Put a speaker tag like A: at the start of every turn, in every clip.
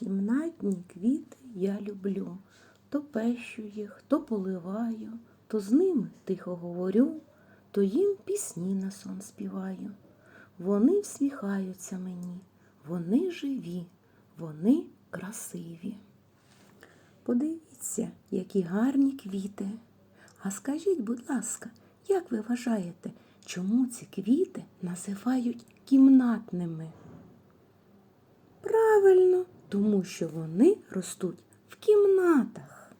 A: Кімнатні квіти я люблю, то пещу їх, то поливаю, то з ними тихо говорю, то їм пісні на сон співаю. Вони всміхаються мені, вони живі, вони красиві. Подивіться, які гарні квіти. А скажіть, будь ласка, як ви вважаєте, чому ці квіти називають кімнатними? Правильно, тому що вони ростуть в кімнатах.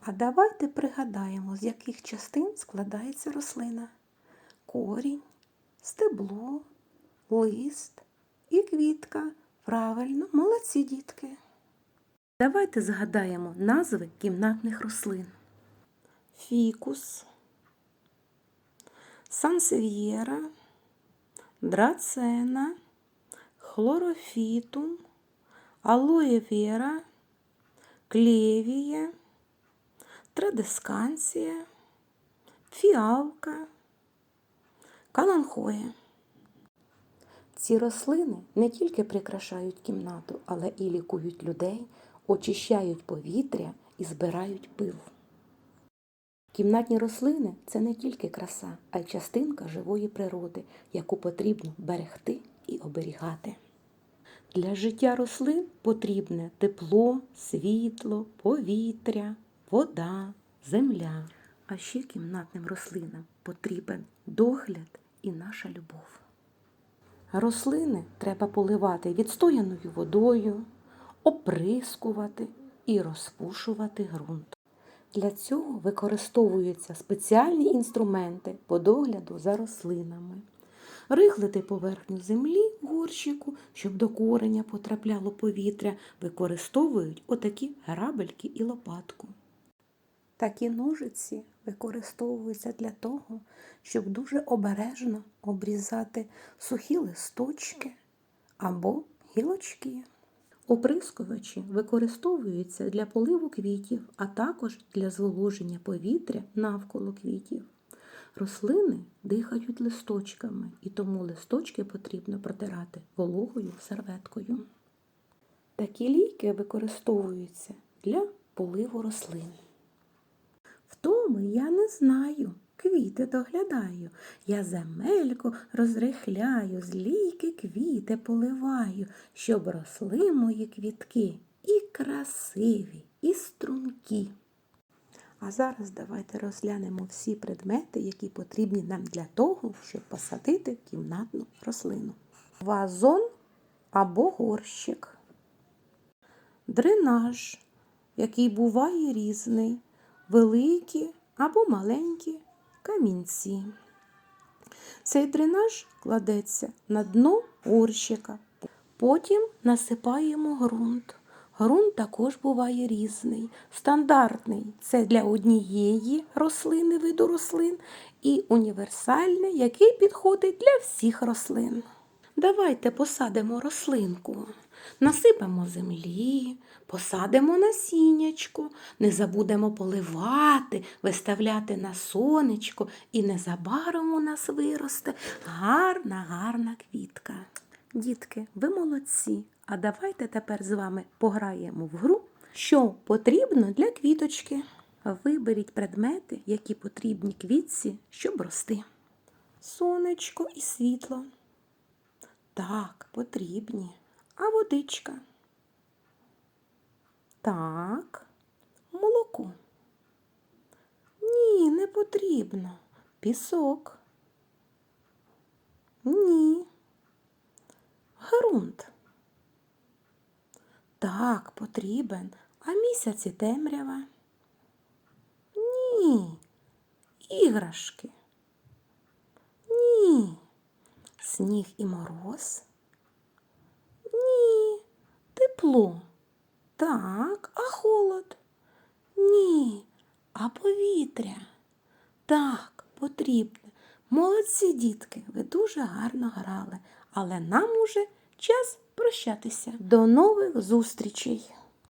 A: А давайте пригадаємо, з яких частин складається рослина: корінь, стебло, лист і квітка. Правильно, молодці дітки. Давайте згадаємо назви кімнатних рослин. Фікус, сансев'єра, драцена, хлорофітум, алоє вера, клевія, традисканція, фіалка, каланхоя. Ці рослини не тільки прикрашають кімнату, але і лікують людей, очищають повітря і збирають пил. Кімнатні рослини це не тільки краса, а й частинка живої природи, яку потрібно берегти і оберігати. Для життя рослин потрібне тепло, світло, повітря, вода, земля. А ще кімнатним рослинам потрібен догляд і наша любов. Рослини треба поливати відстояною водою, оприскувати і розпушувати ґрунт. Для цього використовуються спеціальні інструменти по догляду за рослинами. Рихлити поверхню землі в горщику, щоб до кореня потрапляло повітря, використовують отакі грабельки і лопатку. Такі ножиці використовуються для того, щоб дуже обережно обрізати сухі листочки або гілочки. Оприскувачі використовуються для поливу квітів, а також для зволоження повітря навколо квітів. Рослини дихають листочками, і тому листочки потрібно протирати вологою серветкою. Такі ліки використовуються для поливу рослин. Втоми я не знаю, квіти доглядаю. Я земельку розрихляю, з ліки квіти поливаю, щоб росли мої квітки і красиві, і стрункі. А зараз давайте розглянемо всі предмети, які потрібні нам для того, щоб посадити кімнатну рослину. Вазон або горщик. Дренаж, який буває різний, великі або маленькі камінці. Цей дренаж кладеться на дно горщика. Потім насипаємо ґрунт. Ґрунт також буває різний. Стандартний це для однієї рослини виду рослин, і універсальний, який підходить для всіх рослин. Давайте посадимо рослинку, насипемо землі, посадимо насіннячко, не забудемо поливати, виставляти на сонечко, і незабаром у нас виросте гарна, гарна квітка. Дітки, ви молодці. А давайте тепер з вами пограємо в гру, що потрібно для квіточки. Виберіть предмети, які потрібні квітці, щоб рости. Сонечко і світло. Так, потрібні. А водичка. Так, молоко. Ні, не потрібно. Пісок. Ні. Грунт. Так, потрібен. А місяці темрява? Ні. Іграшки. Ні. Сніг і мороз? Ні. Тепло. Так, а холод? Ні. А повітря? Так, потрібне. Молодці дітки, ви дуже гарно грали, але нам уже час прощатися. До нових зустрічей!